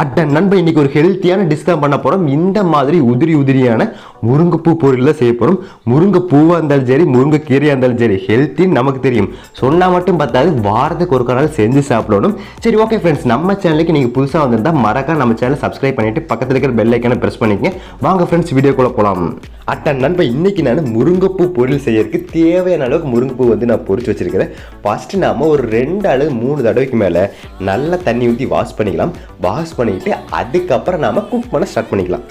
அட்ட நண்பன் இன்னைக்கு ஒரு ஹெல்த்தியான டிஷ் பண்ண போறோம். இந்த மாதிரி உதிரி உதிரியான முருங்கைப்பூ பொரியல் செய்ய போறோம். முருங்கைப்பூவாக இருந்தாலும் சரி முருங்கைக்கீரையாக இருந்தாலும் சரி ஹெல்த்தின்னு நமக்கு தெரியும். சொன்னா மட்டும் பார்த்தாது வாரத்துக்கு ஒரு நாள் செஞ்சு சாப்பிடணும். சரி ஓகே ஃப்ரெண்ட்ஸ் நம்ம சேனலுக்கு நீங்க புதுசா வந்திருந்தா மறக்காம நம்ம சேனலை சப்ஸ்கிரைப் பண்ணிட்டு பக்கத்துல இருக்கிற பெல் ஐக்கானை பிரஸ் பண்ணிக்கங்க. வாங்க ஃப்ரெண்ட்ஸ் வீடியோக்குள்ளே போலாம். அட்ட நண்பன் இன்னைக்கு நான் முருங்கைப்பூ பொரியல் செய்யறதுக்கு தேவையான அளவுக்கு முருங்கைப்பூ வந்து நான் பொறிச்சு வச்சிருக்கிறேன். ஃபர்ஸ்ட் நாம ஒரு ரெண்டு அளவு மூணு தடவைக்கு மேலே நல்லா தண்ணி ஊற்றி வாஷ் பண்ணிக்கலாம். வாஷ் பண்ணிக்கிட்டு அதுக்கப்புறம் நாம குக் பண்ண ஸ்டார்ட் பண்ணிக்கலாம்.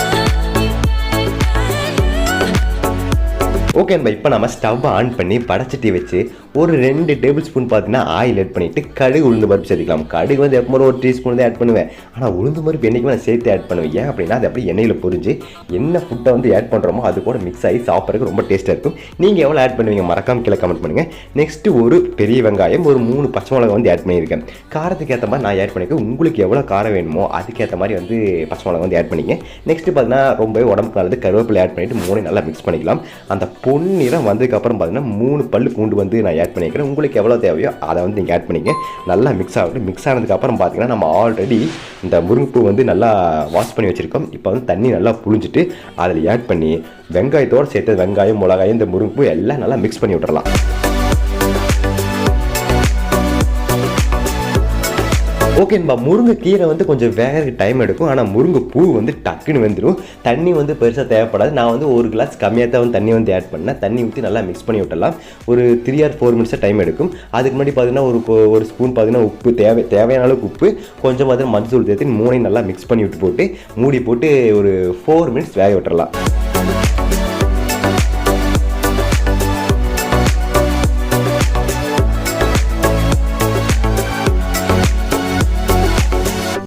ஓகே நம்ம இப்போ நம்ம ஸ்டவ்வை ஆன் பண்ணி படச்சட்டி வச்சு ஒரு ரெண்டு டேபிள் ஸ்பூன் பார்த்தீங்கன்னா ஆயில் ஆட் பண்ணிவிட்டு கடுகு உளுந்து பருப்பு சேர்த்துக்கலாம். கடுகு வந்து எப்போ ஒரு டீஸ்பூன் தான் ஆட் பண்ணுவேன். ஆனால் உளுந்து பருப்பு என்றைக்குமே நான் சேர்த்து ஆட் பண்ணுவேன். ஏன் அப்படின்னா அது அப்படியே எண்ணெயில் புரிஞ்சு என்ன ஃபுட்டை வந்து ஆட் பண்ணுறோமோ அது கூட மிக்ஸ் ஆகி சாப்பிட்றதுக்கு ரொம்ப டேஸ்ட்டாக இருக்கும். நீங்கள் எவ்வளோ ஆட் பண்ணுவீங்க மறக்காமல் கீழே கமெண்ட் பண்ணுங்கள் நெக்ஸ்ட்டு ஒரு பெரிய வெங்காயம் ஒரு மூணு பச்சை மிளகா வந்து ஆட் பண்ணியிருக்கேன். காரத்துக்கு ஏற்ற மாதிரி நான் ஆட் பண்ணியிருக்கேன். உங்களுக்கு எவ்வளோ காரம் வேணுமோ அதுக்கேற்ற மாதிரி வந்து பச்சை மிளகா வந்து ஆட் பண்ணிங்க. நெக்ஸ்ட்டு பார்த்தீங்கன்னா ரொம்பவே உடம்புக்கு நல்லது. கருவேப்பிலை ஆட் பண்ணிவிட்டு மூணு நல்லா மிக்ஸ் பண்ணிக்கலாம். அந்த பொன்னிறம் வந்ததுக்கப்புறம் பார்த்தீங்கன்னா மூணு பல்லு பூண்டு வந்து நான் ஆட் பண்ணிக்கிறேன் உங்களுக்கு எவ்வளோ தேவையோ அதை வந்து நீங்கள் ஆட் பண்ணிங்க. நல்லா மிக்ஸ் ஆகட்டும். மிக்ஸ் ஆனதுக்கப்புறம் பார்த்தீங்கன்னா நம்ம ஆல்ரெடி இந்த முருங்கைப்பூ வந்து நல்லா வாஷ் பண்ணி வச்சுருக்கோம். இப்போ வந்து தண்ணி நல்லா புழிஞ்சிட்டு அதில் ஆட் பண்ணி வெங்காயத்தோடு சேர்த்து வெங்காயம் மிளகாயம் இந்த முருங்கைப்பூ எல்லாம் நல்லா மிக்ஸ் பண்ணி விட்டுறலாம். ஓகேன்பா முருங்கை கீரை வந்து கொஞ்சம் வேகிறதுக்கு டைம் எடுக்கும். ஆனால் முருங்கை பூ வந்து டக்குன்னு வந்துடும் தண்ணி வந்து பெருசாக தேவைப்படாது. நான் வந்து ஒரு கிளாஸ் கம்மியாக தான் வந்து தண்ணி வந்து ஆட் பண்ணேன். தண்ணி ஊற்றி நல்லா மிக்ஸ் பண்ணி விட்டலாம் ஒரு த்ரீ ஆர் ஃபோர் மினிட்ஸாக டைம் எடுக்கும். அதுக்கு முன்னாடி பார்த்தீங்கன்னா ஒரு ஒரு ஸ்பூன் பார்த்தீங்கன்னா உப்பு தேவை தேவையான அளவுக்கு உப்பு. கொஞ்சம் பார்த்தீங்கன்னா மஞ்சள் சேர்த்து மூணையும் நல்லா மிக்ஸ் பண்ணி விட்டு போட்டு மூடி போட்டு ஒரு ஃபோர் மினிட்ஸ் வேக விட்டுறலாம்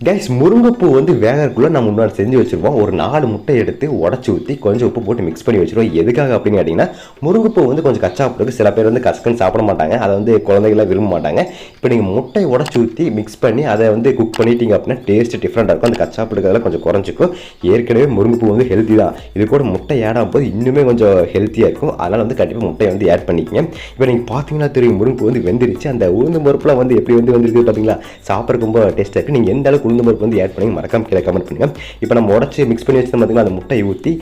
கைஸ் முருங்கைப்பூ வந்து வேகறதுக்குள்ள நம்ம முன்னாடி செஞ்சு வச்சிருப்போம் ஒரு நாலு முட்டை எடுத்து உடச்சி ஊற்றி கொஞ்சம் உப்பு போட்டு மிக்ஸ் பண்ணி வச்சிருவோம். எதுக்காக அப்படின்னு கேட்டிங்கன்னா முருங்கைப்பூ வந்து கொஞ்சம் கச்சா போட்டு சில பேர் வந்து கசக்குன்னு சாப்பிட மாட்டாங்க. அதை வந்து குழந்தைகளாம் விரும்ப மாட்டாங்க. இப்போ நீங்கள் முட்டை உடச்சி ஊற்றி மிக்ஸ் பண்ணி அதை வந்து குக் பண்ணிட்டீங்க அப்படின்னா டேஸ்ட் டிஃப்ரெண்ட்டாக இருக்கும். அந்த கச்சா பிடிக்கிறதுல கொஞ்சம் குறைஞ்சிக்கும். ஏற்கனவே முருங்கைப்பூ வந்து ஹெல்த்தி தான். இது கூட முட்டை ஆட் ஆகும்போது இன்னுமே கொஞ்சம் ஹெல்த்தியாக இருக்கும். அதனால் வந்து கண்டிப்பாக முட்டையை வந்து ஆட் பண்ணிக்கங்க. இப்போ நீங்கள் பார்த்தீங்கன்னா தெரியும் முருங்கைப்பூ வந்து வெந்துருச்சு. அந்த உளுந்து பருப்புலாம் வந்து எப்படி வந்து வந்துருக்குது பார்த்தீங்களா சாப்பிட்றதுக்கு ரொம்ப டேஸ்ட்டாக இருக்குது நீங்கள் எந்த அளவுக்கு உளுந்து பருப்பு வந்து ஆட் பண்ணி மறக்காம கீழே கமெண்ட் பண்ணுங்கள் இப்போ நம்ம உடச்சி மிக்ஸ் பண்ணி வச்சு பார்த்தீங்கன்னா அந்த முட்டையை ஊற்றி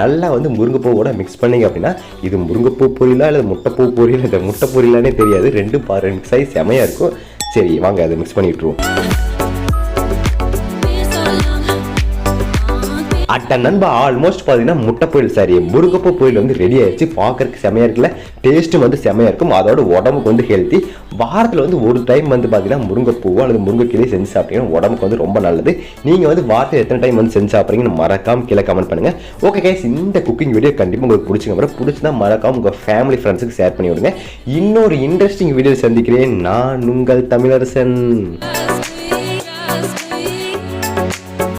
நல்லா வந்து முருங்கைப்பூவோட மிக்ஸ் பண்ணிங்க அப்படின்னா இது முருங்கைப்பூ பொரியலா இல்லை முட்டைப்பூ பொரியல்? இந்த முட்டை பொரியலானே தெரியாது. ரெண்டும் பாரு மிக்ஸ் ஆகி செமையாக இருக்கும். சரி வாங்க அதை மிக்ஸ் பண்ணிவிட்ருவோம் அட்ட நண்பா ஆல்மோஸ்ட் பார்த்தீங்கன்னா முட்டை புயல் சாரி முருங்கப்பூ புயல் வந்து ரெடி ஆயிடுச்சு. பார்க்கறதுக்கு செமையாக இருக்குல்ல? டேஸ்ட்டும் வந்து செமையாக இருக்கும். அதோட உடம்புக்கு வந்து ஹெல்த்தி வாரத்தில் வந்து ஒரு டைம் வந்து பார்த்தீங்கன்னா முருங்கைப்பூவோ அல்லது முருங்கைக்கீரை செஞ்சு சாப்பிட்டீங்கன்னா உடம்புக்கு வந்து ரொம்ப நல்லது. நீங்கள் வந்து வாரத்தில் எத்தனை டைம் வந்து செஞ்சு சாப்பிட்றீங்கன்னு மறக்காம கீழே கமெண்ட் பண்ணுங்க. ஓகே கேஸ் இந்த குக்கிங் வீடியோ கண்டிப்பாக உங்களுக்கு பிடிச்சிங்க அப்புறம் பிடிச்சதா மறக்காம உங்கள் ஃபேமிலி ஃப்ரெண்ட்ஸுக்கு ஷேர் பண்ணி விடுங்க இன்னொரு இன்ட்ரெஸ்டிங் வீடியோ சந்திக்கிறேன். நான் உங்கள் தமிழரசன்.